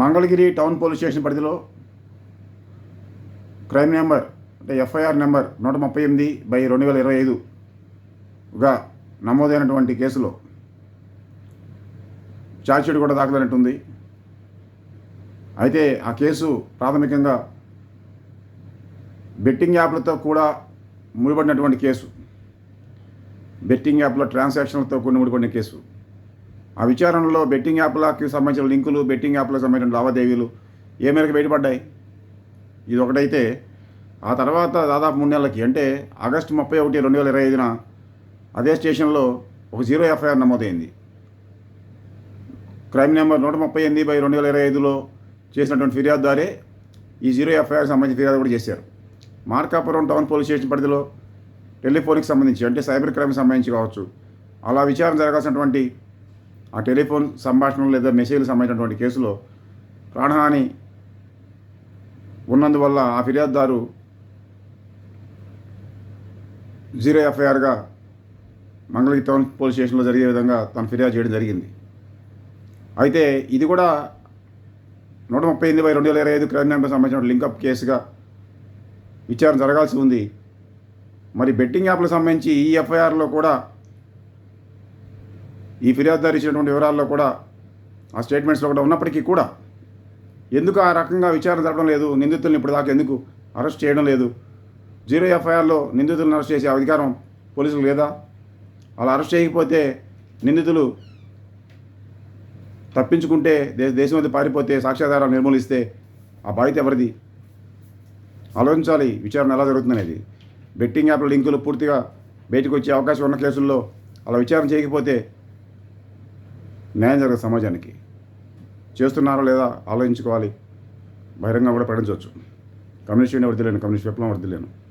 Mangalagiri town police station పరిధిలో crime number అంటే FIR number నూట ముప్పై ఎనిమిది బై రెండు వేల ఇరవై ఐదుగా నమోదైనటువంటి కేసులో ఛార్జ్షీట్ కూడా దాఖలైనట్టుంది. అయితే ఆ కేసు ప్రాథమికంగా బెట్టింగ్ యాప్లతో కూడా ముడిపడినటువంటి కేసు. బెట్టింగ్ యాప్ల ట్రాన్సాక్షన్లతో కూడిన ముడిపడిన కేసు. ఆ విచారణలో బెట్టింగ్ యాప్లకి సంబంధించిన లింకులు బెట్టింగ్ యాప్లకు సంబంధించిన లావాదేవీలు ఏ మేరకు బయటపడ్డాయి? ఇది ఒకటైతే ఆ తర్వాత దాదాపు మూడు నెలలకి అంటే ఆగస్టు ముప్పై ఒకటి రెండు వేల ఇరవై ఐదున అదే స్టేషన్లో ఒక జీరో ఎఫ్ఐఆర్ నమోదైంది. క్రైమ్ నెంబర్ నూట ముప్పై ఎనిమిది బై రెండు వేల ఇరవై ఐదులో చేసినటువంటి ఫిర్యాదు ద్వారా ఈ జీరో ఎఫ్ఐఆర్ సంబంధించి ఫిర్యాదు కూడా చేశారు. మార్కాపురం టౌన్ పోలీస్ స్టేషన్ పరిధిలో టెలిఫోన్కి సంబంధించి అంటే సైబర్ క్రైమ్కి సంబంధించి కావచ్చు అలా విచారణ జరగాల్సినటువంటి ఆ టెలిఫోన్ సంభాషణలు లేదా మెసేజ్లు సంబంధించినటువంటి కేసులో ప్రాణహాని ఉన్నందువల్ల ఆ ఫిర్యాదుదారు జీరో ఎఫ్ఐఆర్గా మంగళగిరి టౌన్ పోలీస్ స్టేషన్లో జరిగే విధంగా తను ఫిర్యాదు చేయడం జరిగింది. అయితే ఇది కూడా నూట ముప్పై ఎనిమిది బై రెండు వేల ఇరవై ఐదు క్రైమ్ నెంబర్ సంబంధించిన లింకప్ కేసుగా విచారణ జరగాల్సి ఉంది. మరి బెట్టింగ్ యాప్లకు సంబంధించి ఈ ఎఫ్ఐఆర్లో కూడా ఈ ఫిర్యాదుదారు ఇచ్చినటువంటి వివరాల్లో కూడా ఆ స్టేట్మెంట్స్లో కూడా ఉన్నప్పటికీ కూడా ఎందుకు ఆ రకంగా విచారణ జరపడం లేదు? నిందితుల్ని ఇప్పుడు దాకా ఎందుకు అరెస్ట్ చేయడం లేదు? జీరో ఎఫ్ఐఆర్లో నిందితులను అరెస్ట్ చేసే అధికారం పోలీసులు లేదా? అలా అరెస్ట్ చేయకపోతే నిందితులు తప్పించుకుంటే దేశ దేశం మీద పారిపోతే సాక్ష్యాధారాలు నిర్మూలిస్తే ఆ బాధ్యత ఎవరిది? ఆలోచించాలి విచారణ ఎలా జరుగుతుందనేది. బెట్టింగ్ యాప్ల లింకులు పూర్తిగా బయటకు వచ్చే అవకాశం ఉన్న కేసుల్లో అలా విచారణ చేయకపోతే న్యాయం జరగదు సమాజానికి. చేస్తున్నారో లేదా ఆలోచించుకోవాలి. బహిరంగంగా కూడా ప్రకటించవచ్చు. కమ్యూనిస్ట్ వర్దిలేను కమ్యూనిస్ట్ విప్లవం వర్దిలేను